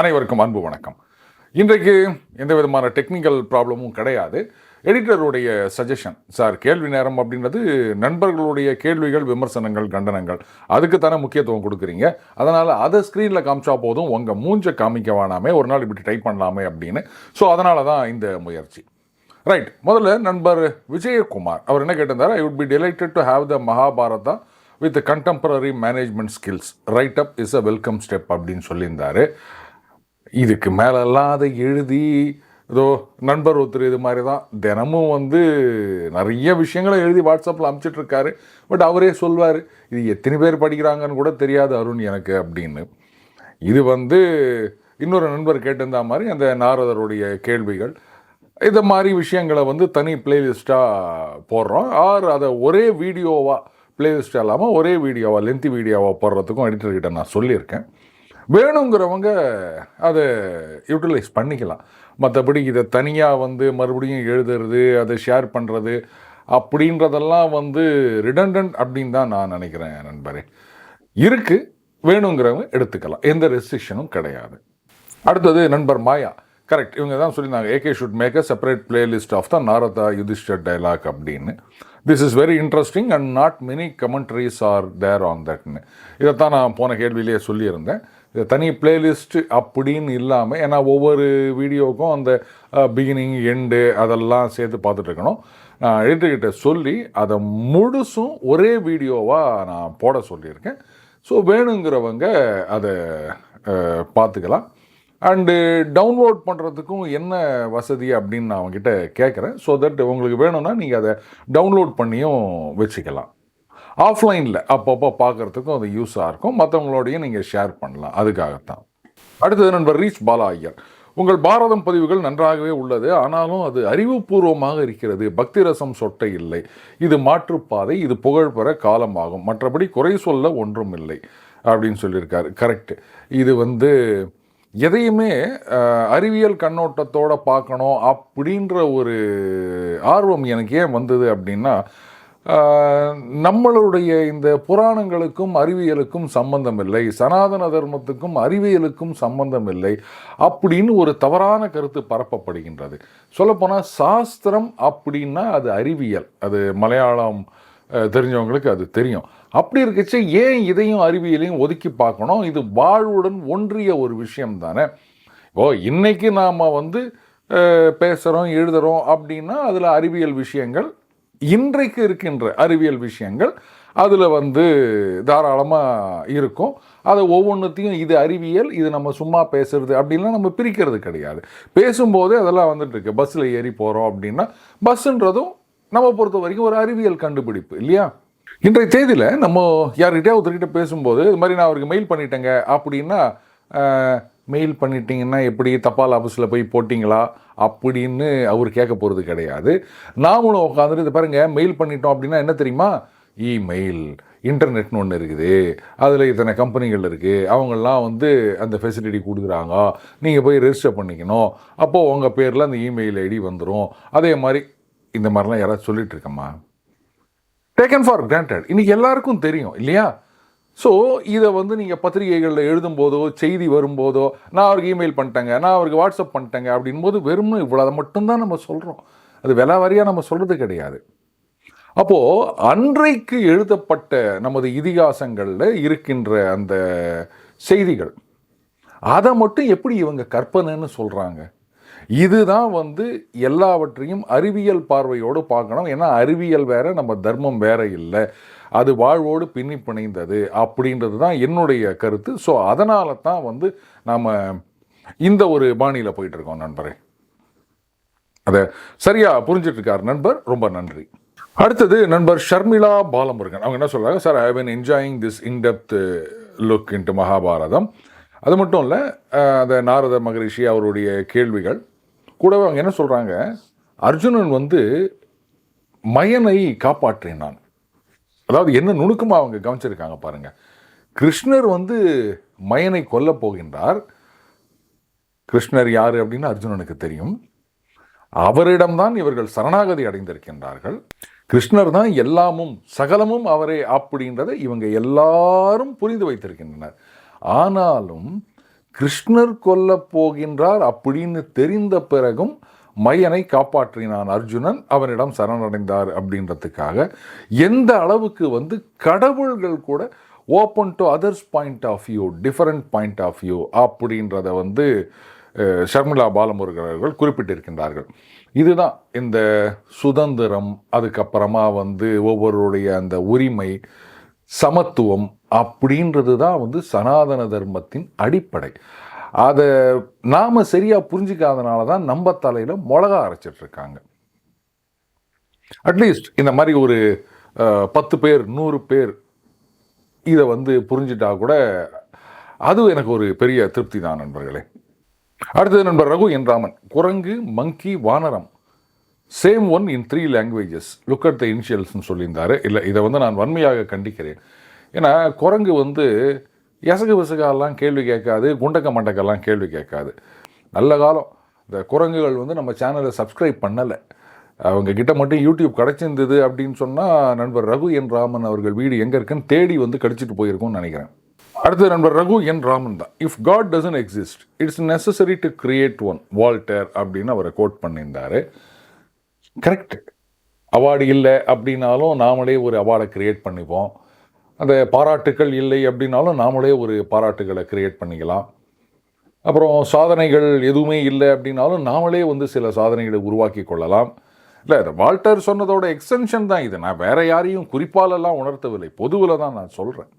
அனைவருக்கும் அன்பு வணக்கம். இன்றைக்கு எந்த விதமான டெக்னிக்கல் ப்ராப்ளமும் கிடையாது. எடிட்டருடைய சஜஷன் சார் கேள்வி நேரம் அப்படின்றது நண்பர்களுடைய கேள்விகள் விமர்சனங்கள் கண்டனங்கள். அதுக்கு தானே முக்கியத்துவம் கொடுக்குறீங்க. அதனால் அதை ஸ்க்ரீனில் காமிச்சா போதும். உங்கள் மூஞ்ச காமிக்க வேணாமே. ஒரு நாள் இப்படி டைப் பண்ணலாமே அப்படின்னு. ஸோ அதனால தான் இந்த முயற்சி. ரைட் முதல்ல நண்பர் விஜயகுமார். அவர் என்ன கேட்டிருந்தார்? I would be delighted to have the Mahabharata with contemporary management skills write up is a welcome step அப்படின்னு சொல்லியிருந்தாரு. இதுக்கு மேலெல்லாம் அதை எழுதி ஏதோ நண்பர் ஒருத்தர் இது மாதிரி தான். தினமும் வந்து நிறைய விஷயங்களை எழுதி வாட்ஸ்அப்பில் அமுச்சிட்ருக்காரு. பட் அவரே சொல்வார் இது எத்தனை பேர் படிக்கிறாங்கன்னு கூட தெரியாது அருண் எனக்கு அப்படின்னு. இது வந்து இன்னொரு நண்பர் கேட்டிருந்தா மாதிரி அந்த நாரதருடைய கேள்விகள். இது மாதிரி விஷயங்களை வந்து தனி பிளேலிஸ்ட்டாக போடுறோம். ஆர் அதை ஒரே வீடியோவாக பிளேலிஸ்ட்டாக இல்லாமல் ஒரே வீடியோவாக லென்த்தி வீடியோவாக போடுறதுக்கும் எடிட்டர்கிட்ட நான் சொல்லியிருக்கேன். வேணுங்கிறவங்க அதை யூட்டிலைஸ் பண்ணிக்கலாம். மற்றபடி இதை தனியாக வந்து மறுபடியும் எழுதுறது அதை ஷேர் பண்ணுறது அப்படின்றதெல்லாம் வந்து ரிடண்டன்ட் அப்படின்னு தான் நான் நினைக்கிறேன் நண்பரே. இருக்குது வேணுங்கிறவங்க எடுத்துக்கலாம். எந்த ரெஸ்ட்ரிக்ஷனும் கிடையாது. அடுத்தது நண்பர் மாயா. கரெக்ட் இவங்க தான் சொல்லியிருந்தாங்க AK should make a separate playlist of the Narada Yudhishthir dialogue அப்படின்னு. This is very interesting and not many commentaries are there on தட்னு இதைத்தான் நான் போன கேள்வியிலேயே சொல்லியிருந்தேன். தனி பிளேலிஸ்ட்டு அப்படின்னு இல்லாமல் ஏன்னா ஒவ்வொரு வீடியோவுக்கும் அந்த பிகினிங் எண்டு அதெல்லாம் சேர்த்து பார்த்துட்ருக்கணும் நான் எடிட்டர்கிட்ட சொல்லி அதை முழுசும் ஒரே வீடியோவாக நான் போட சொல்லியிருக்கேன். ஸோ வேணுங்கிறவங்க அதை பார்த்துக்கலாம். அண்டு டவுன்லோட் பண்ணுறதுக்கும் என்ன வசதி அப்படின்னு நான் அவங்ககிட்ட கேட்குறேன். ஸோ தட் உங்களுக்கு வேணும்னா நீங்கள் அதை டவுன்லோட் பண்ணியும் வச்சுக்கலாம். ஆஃப்லைனில் அப்பப்போ பார்க்குறதுக்கும் அது யூஸாக இருக்கும். மற்றவங்களோடையும் நீங்கள் ஷேர் பண்ணலாம். அதுக்காகத்தான். அடுத்தது நண்பர் ரீச் பாலா ஐயர். உங்கள் பாரதம் பதிவுகள் நன்றாகவே உள்ளது. ஆனாலும் அது அறிவுபூர்வமாக இருக்கிறது. பக்தி ரசம் சொட்டை இல்லை. இது மாற்றுப்பாதை இது புகழ்பெற காலமாகும். மற்றபடி குறை சொல்ல ஒன்றும் இல்லை. அப்படின்னு சொல்லியிருக்காரு. கரெக்ட் இது வந்து எதையுமே அறிவியல் கண்ணோட்டத்தோட பார்க்கணும் அப்படின்ற ஒரு ஆர்வம் எனக்கு ஏன் வந்தது அப்படின்னா நம்மளுடைய இந்த புராணங்களுக்கும் அறிவியலுக்கும் சம்பந்தம் இல்லை சனாதன தர்மத்துக்கும் அறிவியலுக்கும் சம்பந்தம் இல்லை அப்படின்னு ஒரு தவறான கருத்து பரப்பப்படுகின்றது. சொல்லப்போனால் சாஸ்திரம் அப்படின்னா அது அறிவியல். அது மலையாளம் தெரிஞ்சவங்களுக்கு அது தெரியும். அப்படி இருக்கச்சு ஏன் இதையும் அறிவியலையும் ஒதுக்கி பார்க்கணும்? இது வாழ்வுடன் ஒன்றிய ஒரு விஷயம் தானே ஓ இன்னைக்கு நாம் வந்து பேசுகிறோம் எழுதுகிறோம் அப்படின்னா அதில் அறிவியல் விஷயங்கள் இன்றைக்கு இருக்கின்ற அறிவியல் விஷயங்கள் அதில் வந்து தாராளமாக இருக்கும். அதை ஒவ்வொன்றுத்தையும் இது அறிவியல் இது நம்ம சும்மா பேசுறது அப்படின்லாம் நம்ம பிரிக்கிறது கிடையாது. பேசும்போதே அதெல்லாம் வந்துட்டு இருக்கு. பஸ்ஸில் ஏறி போகிறோம் அப்படின்னா பஸ்ஸுன்றதும் நம்ம பொறுத்த வரைக்கும் ஒரு அறிவியல் கண்டுபிடிப்பு இல்லையா? இன்றைய தேதியில் நம்ம யார்கிட்டயா ஒருத்தர்கிட்ட பேசும்போது இது மாதிரி நான் அவருக்கு மெயில் பண்ணிட்டேங்க அப்படின்னா மெயில் பண்ணிட்டீங்கன்னா எப்படி தபால் ஆஃபீஸில் போய் போட்டிங்களா? அப்படின்னு அவர் கேட்க போகிறது கிடையாது. நாமளும் உட்காந்துட்டு இது பாருங்கள் மெயில் பண்ணிட்டோம் அப்படின்னா என்ன தெரியுமா? இமெயில் இன்டர்நெட்னு ஒன்று இருக்குது. அதில் இத்தனை கம்பெனிகள் இருக்குது அவங்கெல்லாம் வந்து அந்த ஃபெசிலிட்டி கொடுக்குறாங்க. நீங்கள் போய் ரெஜிஸ்டர் பண்ணிக்கணும். அப்போது உங்கள் பேரில் அந்த இமெயில் ஐடி வந்துடும் அதே மாதிரி இந்த மாதிரிலாம் யாராவது சொல்லிகிட்ருக்கம்மா டேக்கன் ஃபார் கிராண்டட் இன்னைக்கு எல்லாருக்கும் தெரியும் இல்லையா? ஸோ இதை வந்து நீங்கள் பத்திரிகைகளில் எழுதும்போதோ செய்தி வரும்போதோ நான் அவருக்கு இமெயில் பண்ணிட்டேங்க நான் அவருக்கு வாட்ஸ்அப் பண்ணிட்டேங்க அப்படின்போது வெறும் இவ்வளோ மட்டும்தான் நம்ம சொல்கிறோம் அது விலை வாரியாக நம்ம சொல்கிறது கிடையாது. அப்போது அன்றைக்கு எழுதப்பட்ட நமது இதிகாசங்களில் இருக்கின்ற அந்த செய்திகள் அதை மட்டும் எப்படி இவங்க கற்பனைன்னு சொல்கிறாங்க இதுதான் வந்து எல்லாவற்றையும் அறிவியல் பார்வையோடு பார்க்கணும். ஏன்னா அறிவியல் வேற நம்ம தர்மம் வேற இல்லை. அது வாழ்வோடு பின்னி பிணைந்தது அப்படின்றது தான் என்னுடைய கருத்து. ஸோ அதனால தான் வந்து நாம் இந்த ஒரு பாணியில் போயிட்டு இருக்கோம் நண்பரே. அதை சரியா புரிஞ்சிட்ருக்கார் நண்பர் ரொம்ப நன்றி. அடுத்தது நண்பர் ஷர்மிளா பாலமுருகன். அவங்க என்ன சொல்கிறாங்க sir I been enjoying this indepth look into Mahabharatham அது மட்டும் இல்லை அந்த நாரத மகரிஷி அவருடைய கேள்விகள். கூடவே அவங்க என்ன சொல்கிறாங்க அர்ஜுனன் வந்து மயனை காப்பாற்றினான். அதாவது என்ன நுணுக்கமாக அவங்க கவனிச்சிருக்காங்க பாருங்க. கிருஷ்ணர் வந்து மயனை கொல்ல போகின்றார். கிருஷ்ணர் யார் அப்படின்னு அர்ஜுனனுக்கு தெரியும். அவரிடம்தான் இவர்கள் சரணாகதி அடைந்திருக்கின்றார்கள். கிருஷ்ணர் தான் எல்லாமும் சகலமும் அவரே அப்படின்றதை இவங்க எல்லாரும் புரிந்து வைத்திருக்கின்றனர். ஆனாலும் கிருஷ்ணர் கொல்ல போகின்றார் அப்படின்னு தெரிந்த பிறகும் மையனை காப்பாற்றினான் அர்ஜுனன் அவனிடம் சரணடைந்தார் அப்படின்றதுக்காக. எந்த அளவுக்கு வந்து கடவுள்கள் கூட open to others point of view different point of view அப்படின்றத வந்து ஷர்மிளா பாலமுருகன் அவர்கள் குறிப்பிட்டிருக்கின்றார்கள். இதுதான் இந்த சுதந்திரம் அதுக்கப்புறமா வந்து ஒவ்வொருடைய அந்த உரிமை சமத்துவம் அப்படின்றது தான் வந்து சனாதன தர்மத்தின் அடிப்படை. அதை நாம் சரியாக புரிஞ்சிக்காதனால தான் நம்ம தலையில் மிளகா அரைச்சிட்ருக்காங்க. அட்லீஸ்ட் இந்த மாதிரி ஒரு பத்து பேர் நூறு பேர் இதை வந்து புரிஞ்சிட்டா கூட அது எனக்கு ஒரு பெரிய திருப்தி தான் நண்பர்களே. அடுத்தது நண்பர் ரகு என் ராமன். குரங்கு monkey வானரம். Same one in three languages look at the இனிஷியல்ஸ்னு சொல்லியிருந்தார். இல்லை இதை வந்து நான் வன்மையாக கண்டிக்கிறேன். ஏன்னா குரங்கு வந்து எசகு விசகாலாம் கேள்வி கேட்காது குண்டக்க மண்டக்கெல்லாம் கேள்வி கேட்காது. நல்ல காலம். இந்த குரங்குகள் வந்து நம்ம சேனலை சப்ஸ்கிரைப் பண்ணலை. அவங்க கிட்ட மட்டும் யூடியூப் கிடச்சிருந்தது அப்படின்னு சொன்னால் நண்பர் ரகு என் ராமன் அவர்கள் வீடு எங்கே இருக்குன்னு தேடி வந்து கடிச்சிட்டு போயிருக்கும்னு நினைக்கிறேன். அடுத்து நண்பர் ரகு என் ராமன் தான். If God doesn't exist it's necessary to create one Voltaire அப்படின்னு அவரை கோட் பண்ணியிருந்தாரு. கரெக்ட் அவார்டு இல்லை அப்படின்னாலும் நாமளே ஒரு அவார்டை க்ரியேட் பண்ணிப்போம். அந்த பாராட்டுக்கள் இல்லை அப்படின்னாலும் நாமளே ஒரு பாராட்டுகளை க்ரியேட் பண்ணிக்கலாம். அப்புறம் சாதனைகள் எதுவுமே இல்லை அப்படின்னாலும் நாமளே வந்து சில சாதனைகளை உருவாக்கி கொள்ளலாம். இல்லை இந்த வால்டர் சொன்னதோட எக்ஸ்டென்ஷன் தான் இது. நான் வேறு யாரையும் குறிப்பாலெல்லாம் உணர்த்தவில்லை. பொதுவில் தான் நான் சொல்கிறேன்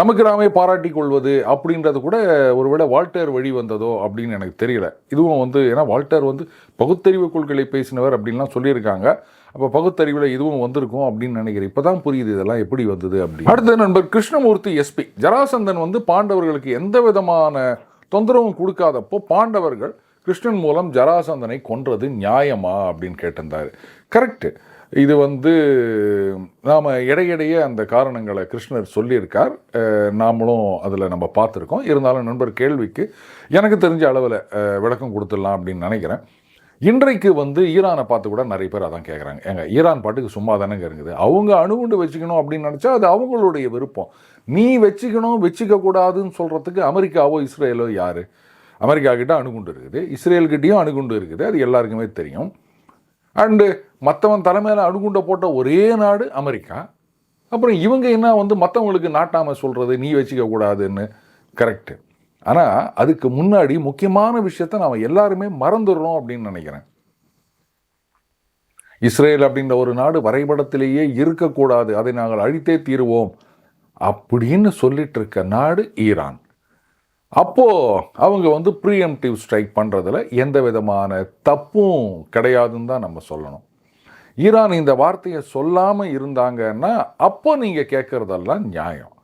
நமக்கு நாமே பாராட்டிக் கொள்வது அப்படின்றது கூட ஒருவேளை வால்டர் வழி வந்ததோ அப்படின்னு எனக்கு தெரியல. இதுவும் வந்து ஏன்னா வால்டர் வந்து பகுத்தறிவு கொள்கைகளை பேசினவர் அப்படின்லாம் சொல்லியிருக்காங்க. அப்போ பகுத்தறிவில் இதுவும் வந்திருக்கும் அப்படின்னு நினைக்கிறேன். இப்போ தான் புரியுது இதெல்லாம் எப்படி வந்தது அப்படி அடுத்த நண்பர் கிருஷ்ணமூர்த்தி எஸ்பி ஜராசந்தன் வந்து பாண்டவர்களுக்கு எந்த விதமான தொந்தரவும் கொடுக்காதப்போ பாண்டவர்கள் கிருஷ்ணன் மூலம் ஜராசந்தனை கொன்றது நியாயமா அப்படின்னு கேட்டிருந்தாரு. கரெக்டு இது வந்து நாம் இடையிடையே அந்த காரணங்களை கிருஷ்ணர் சொல்லியிருக்கார். நாமளும் அதில் நம்ம பார்த்துருக்கோம். இருந்தாலும் நண்பர் கேள்விக்கு எனக்கு தெரிஞ்ச அளவில் விளக்கம் கொடுத்துடலாம் அப்படின்னு நினைக்கிறேன். இன்றைக்கு வந்து ஈரானை பார்த்து கூட நிறைய பேர் அதான் கேட்குறாங்க எங்க ஈரான் பாட்டுக்கு சும்மா தானேங்க இருக்குது. அவங்க அணுகுண்டு வச்சுக்கணும் அப்படின்னு நினச்சா அது அவங்களுடைய விருப்பம். நீ வச்சுக்கணும் வச்சுக்க கூடாதுன்னு சொல்கிறதுக்கு அமெரிக்காவோ இஸ்ரேலோ யார்? அமெரிக்கா கிட்ட அணுகுண்டு இருக்குது. இஸ்ரேல்கிட்டையும் அணுகுண்டு இருக்குது. அது எல்லாருக்குமே தெரியும். அண்டு மற்றவன் தலைமையில் அணுகுண்டை போட்ட ஒரே நாடு அமெரிக்கா. அப்புறம் இவங்க என்ன வந்து மற்றவங்களுக்கு நாட்டாமல் சொல்கிறது நீ வச்சுக்க கூடாதுன்னு. கரெக்டு ஆனால் அதுக்கு முன்னாடி முக்கியமான விஷயத்த நாம் எல்லாருமே மறந்துடுறோம் அப்படின்னு நினைக்கிறேன். இஸ்ரேல் அப்படின்ற ஒரு நாடு வரைபடத்திலேயே இருக்கக்கூடாது. அதை நாங்கள் அழித்தே தீருவோம் அப்படின்னு சொல்லிட்டு இருக்க நாடு ஈரான். அப்போது அவங்க வந்து ப்ரீஎம்டிவ் ஸ்ட்ரைக் பண்ணுறதுல எந்த விதமான தப்பும் கிடையாதுன்னு தான் நம்ம சொல்லணும். ஈரான் இந்த வார்த்தையை சொல்லாமல் இருந்தாங்கன்னா அப்போ நீங்கள் கேட்குறதெல்லாம் நியாயம்.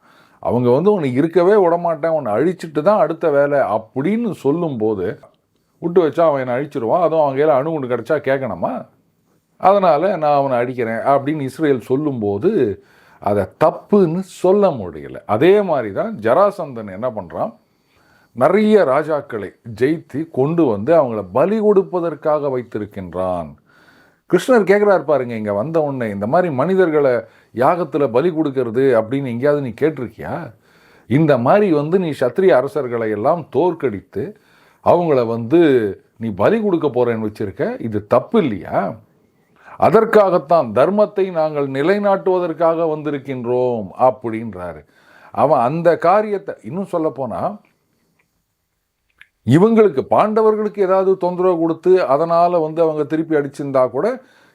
அவங்க வந்து உன்னை இருக்கவே விடமாட்டேன் உன்னை அழிச்சிட்டு தான் அடுத்த வேலை அப்படின்னு சொல்லும்போது விட்டு வச்சா அவன் என்னை அழிச்சிருவான் அதுவும் அவங்க கையில் அணு ஒன்று கிடச்சா கேட்கணுமா? அதனால் நான் அவனை அடிக்கிறேன் அப்படின்னு இஸ்ரேல் சொல்லும்போது அதை தப்புன்னு சொல்ல முடியல. அதே மாதிரி தான் ஜராசந்தன் என்ன பண்ணுறான் நிறைய ராஜாக்களை ஜெயித்து கொண்டு வந்து அவங்கள பலி கொடுப்பதற்காக வைத்திருக்கின்றான். கிருஷ்ணர் கேட்குறாரு பாருங்க இங்கே வந்த உடனே இந்த மாதிரி மனிதர்களை யாகத்தில் பலி கொடுக்கறது அப்படின்னு எங்கேயாவது நீ கேட்டிருக்கியா? இந்த மாதிரி வந்து நீ சத்திரிய அரசர்களை எல்லாம் தோற்கடித்து அவங்கள வந்து நீ பலி கொடுக்க போகிறேன்னு வச்சுருக்க இது தப்பு இல்லையா? அதற்காகத்தான் தர்மத்தை நாங்கள் நிலைநாட்டுவதற்காக வந்திருக்கின்றோம் அப்படின்றாரு. அவன் அந்த காரியத்தை இன்னும் சொல்லப்போனால் இவங்களுக்கு பாண்டவர்களுக்கு ஏதாவது தொந்தரவு கொடுத்து அதனால் வந்து அவங்க திருப்பி அடிச்சிருந்தா கூட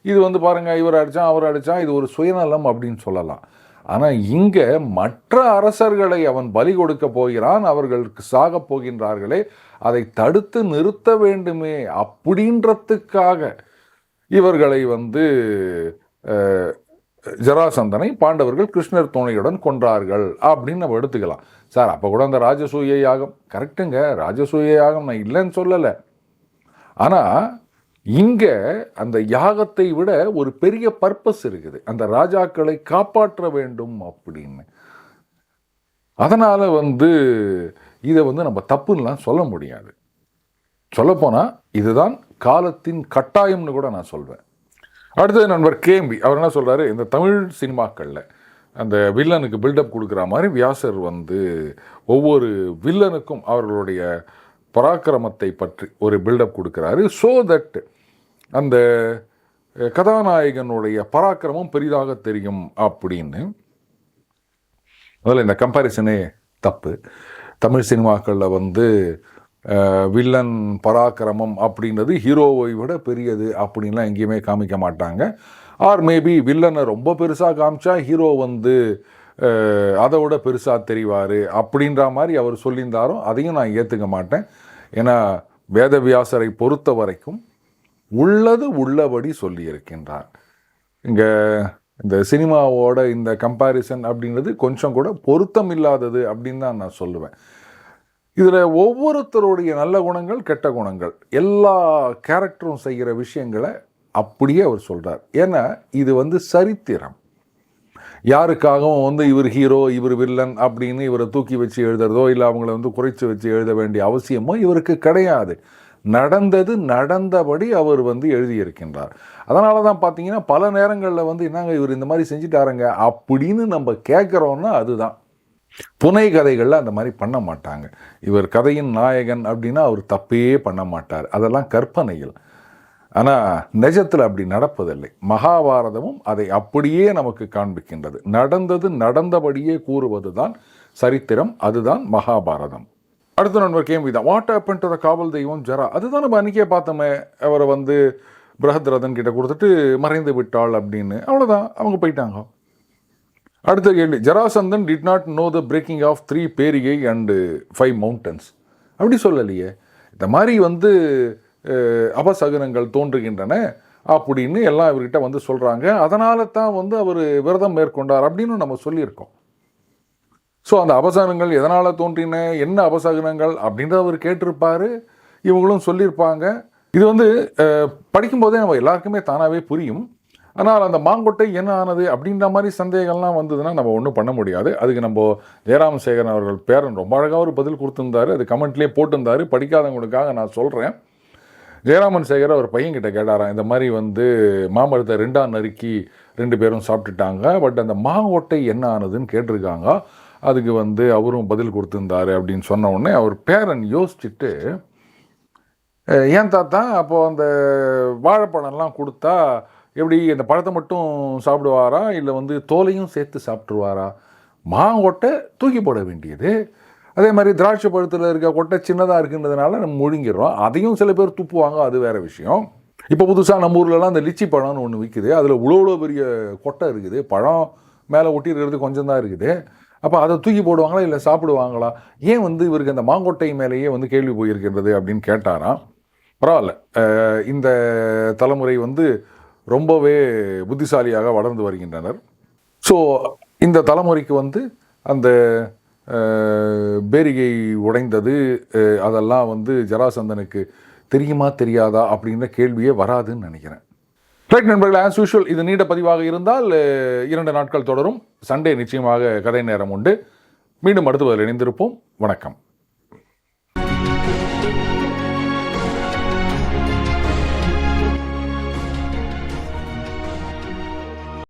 இது வந்து பாருங்கள் இவர் அடித்தான் அவர் அடிச்சான் இது ஒரு சுயநலம் அப்படின்னு சொல்லலாம். ஆனால் இங்கே மற்ற அரசர்களை அவன் பலி கொடுக்க போகிறான் அவர்களுக்கு சாகப் போகின்றார்களே அதை தடுத்து நிறுத்த வேண்டுமே அப்படின்றதுக்காக இவர்களை வந்து ஜராசந்தனை பாண்டவர்கள் கிருஷ்ணர் துணையுடன் கொன்றார்கள் அப்படின்னு நம்ம எடுத்துக்கலாம். சார் அப்போ கூட அந்த ராஜசூய யாகம். கரெக்டுங்க ராஜசூய யாகம் நான் இல்லைன்னு சொல்லலை. ஆனால் இங்கே அந்த யாகத்தை விட ஒரு பெரிய பர்பஸ் இருக்குது. அந்த ராஜாக்களை காப்பாற்ற வேண்டும் அப்படின்னு. அதனால் வந்து இதை வந்து நம்ம தப்புன்னெலாம் சொல்ல முடியாது. சொல்லப்போனால் இதுதான் காலத்தின் கட்டாயம்னு கூட நான் சொல்வேன். அடுத்தது நண்பர் கேம்பி அவர் என்ன சொல்கிறாரு இந்த தமிழ் சினிமாக்களில் அந்த வில்லனுக்கு பில்டப் கொடுக்குற மாதிரி வியாசர் வந்து ஒவ்வொரு வில்லனுக்கும் அவர்களுடைய பராக்கிரமத்தை பற்றி ஒரு பில்டப் கொடுக்குறாரு. ஸோ தட் அந்த கதாநாயகனுடைய பராக்கிரமம் பெரிதாக தெரியும் அப்படின்னு. முதல்ல இந்த கம்பேரிசனே தப்பு. தமிழ் சினிமாக்களில் வந்து வில்லன் பராக்கிரமம் அப்படின்றது ஹீரோவை விட பெரியது அப்படின்லாம் எங்கேயுமே காமிக்க மாட்டாங்க. ஆர் மேபி வில்லனை ரொம்ப பெருசாக காமிச்சா ஹீரோ வந்து அதை விட பெருசாக தெரிவார் அப்படின்ற மாதிரி அவர் சொல்லியிருந்தாரோ அதையும் நான் ஏற்றுக்க மாட்டேன். ஏன்னா வேதவியாசரை பொறுத்த வரைக்கும் உள்ளது உள்ளபடி சொல்லியிருக்கின்றார். இங்கே இந்த சினிமாவோட இந்த கம்பேரிசன் அப்படின்றது கொஞ்சம் கூட பொருத்தம் இல்லாதது அப்படின்னு தான் நான் சொல்லுவேன். இதில் ஒவ்வொருத்தருடைய நல்ல குணங்கள் கெட்ட குணங்கள் எல்லா கேரக்டரும் செய்கிற விஷயங்களை அப்படியே அவர் சொல்கிறார் ஏன்னா இது வந்து சரித்திரம். யாருக்காகவும் வந்து இவர் ஹீரோ இவர் வில்லன் அப்படின்னு இவரை தூக்கி வச்சு எழுதுறதோ இல்லை அவங்கள வந்து குறைச்சி வச்சு எழுத வேண்டிய அவசியமோ இவருக்கு கிடையாது. நடந்தது நடந்தபடி அவர் வந்து எழுதியிருக்கின்றார். அதனால தான் பார்த்தீங்கன்னா பல நேரங்களில் வந்து என்னங்க இவர் இந்த மாதிரி செஞ்சுட்டாருங்க? அப்படின்னு நம்ம கேட்குறோன்னா அதுதான். புனை கதைகளில் அந்த மாதிரி பண்ண மாட்டாங்க. இவர் கதையின் நாயகன் அப்படின்னா அவர் தப்பே பண்ண மாட்டார். அதெல்லாம் கற்பனையில். ஆனால் நிஜத்தில் அப்படி நடப்பதில்லை. மகாபாரதமும் அதை அப்படியே நமக்கு காண்பிக்கின்றது. நடந்தது நடந்தபடியே கூறுவது தான் சரித்திரம் அதுதான் மகாபாரதம். அடுத்த நண்பர் கேள்வி தான் வாட் ஹேப்பன் டு த காவல் தெய்வம் ஜரா? அதுதான் நம்ம அன்றைக்கே பார்த்தோமே. அவரை வந்து பிரகத்ரதன் கிட்ட கொடுத்துட்டு மறைந்து விட்டாள் அப்படின்னு. அவ்வளோதான் அவங்க போயிட்டாங்க. அடுத்த கேள்வி. Jarasandhan did not know the breaking of three Berigai and five mountains அப்படி சொல்லலையே. இந்த மாதிரி வந்து அபசகுனங்கள் தோன்றுகின்றன அப்படின்னு எல்லாம் இவர்கிட்ட வந்து சொல்கிறாங்க அதனால தான் வந்து அவர் விரதம் மேற்கொண்டார் அப்படின்னு நம்ம சொல்லியிருக்கோம். ஸோ அந்த அபசகனங்கள் எதனால் தோன்றின என்ன அபசகனங்கள் அப்படின்றத அவர் கேட்டிருப்பார். இவங்களும் சொல்லியிருப்பாங்க. இது வந்து படிக்கும்போதே நம்ம எல்லாருக்குமே தானாகவே புரியும். ஆனால் அந்த மாங்கொட்டை என்ன ஆனது அப்படின்ற மாதிரி சந்தேகம்லாம் வந்ததுன்னா நம்ம ஒன்றும் பண்ண முடியாது. அதுக்கு நம்ம ஜெயராம சேகரன் அவர்கள் பேரன் ரொம்ப அழகாக ஒரு பதில் கொடுத்துருந்தாரு. அது கமெண்ட்லேயே போட்டிருந்தாரு. படிக்காதவங்களுக்காக நான் சொல்கிறேன் ஜெயராமன் சேகர் அவர் பையன்கிட்ட கேட்டாராம் இந்த மாதிரி வந்து மாமரத்தை ரெண்டாம் நறுக்கி ரெண்டு பேரும் சாப்பிட்டுட்டாங்க. பட் அந்த மாங்கொட்டை என்ன ஆனதுன்னு கேட்டிருக்காங்க. அதுக்கு வந்து அவரும் பதில் கொடுத்துருந்தாரு. அப்படின்னு சொன்ன உடனே அவர் பேரன் யோசிச்சுட்டு ஏன் தாத்தா அப்போது அந்த வாழைப்பழம்லாம் கொடுத்தா எப்படி அந்த பழத்தை மட்டும் சாப்பிடுவாரா? இல்லை வந்து தோலையும் சேர்த்து சாப்பிட்ருவாரா மாங்கொட்டை தூக்கி போட வேண்டியது. அதே மாதிரி திராட்சை பழத்தில் இருக்க கொட்டை சின்னதாக இருக்குன்றதுனால நம்ம முழுங்கிடுறோம். அதையும் சில பேர் துப்புவாங்க அது வேறு விஷயம். இப்போ புதுசாக நம்ம ஊர்லலாம் அந்த லிச்சி பழம்னு ஒன்று விற்குது அதில் இவ்வளோ பெரிய கொட்டை இருக்குது. பழம் மேலே ஒட்டி இருக்கிறது கொஞ்சம் தான் இருக்குது. அப்போ அதை தூக்கி போடுவாங்களா இல்லை சாப்பிடுவாங்களா? ஏன் வந்து இவருக்கு அந்த மாங்கொட்டை மேலேயே வந்து கேள்வி போயிருக்கின்றது அப்படின்னு கேட்டாராம் பரவாயில்ல. இந்த தலைமுறை வந்து ரொம்பவே புத்திசாலியாக வளர்ந்து வருகின்றனர். ஸோ இந்த தலைமுறைக்கு வந்து அந்த பேரிகை உடைந்தது அதெல்லாம் வந்து ஜராசந்தனுக்கு தெரியுமா தெரியாதா அப்படின்ற கேள்வியே வராதுன்னு நினைக்கிறேன். ரைட் நண்பர்கள் ஆஸ் யூஷுவல் இது நீண்ட பதிவாக இருந்தால் இரண்டு நாட்கள் தொடரும். சண்டே நிச்சயமாக கதை நேரம் உண்டு. மீண்டும் அடுத்து இணைந்திருப்போம். வணக்கம்.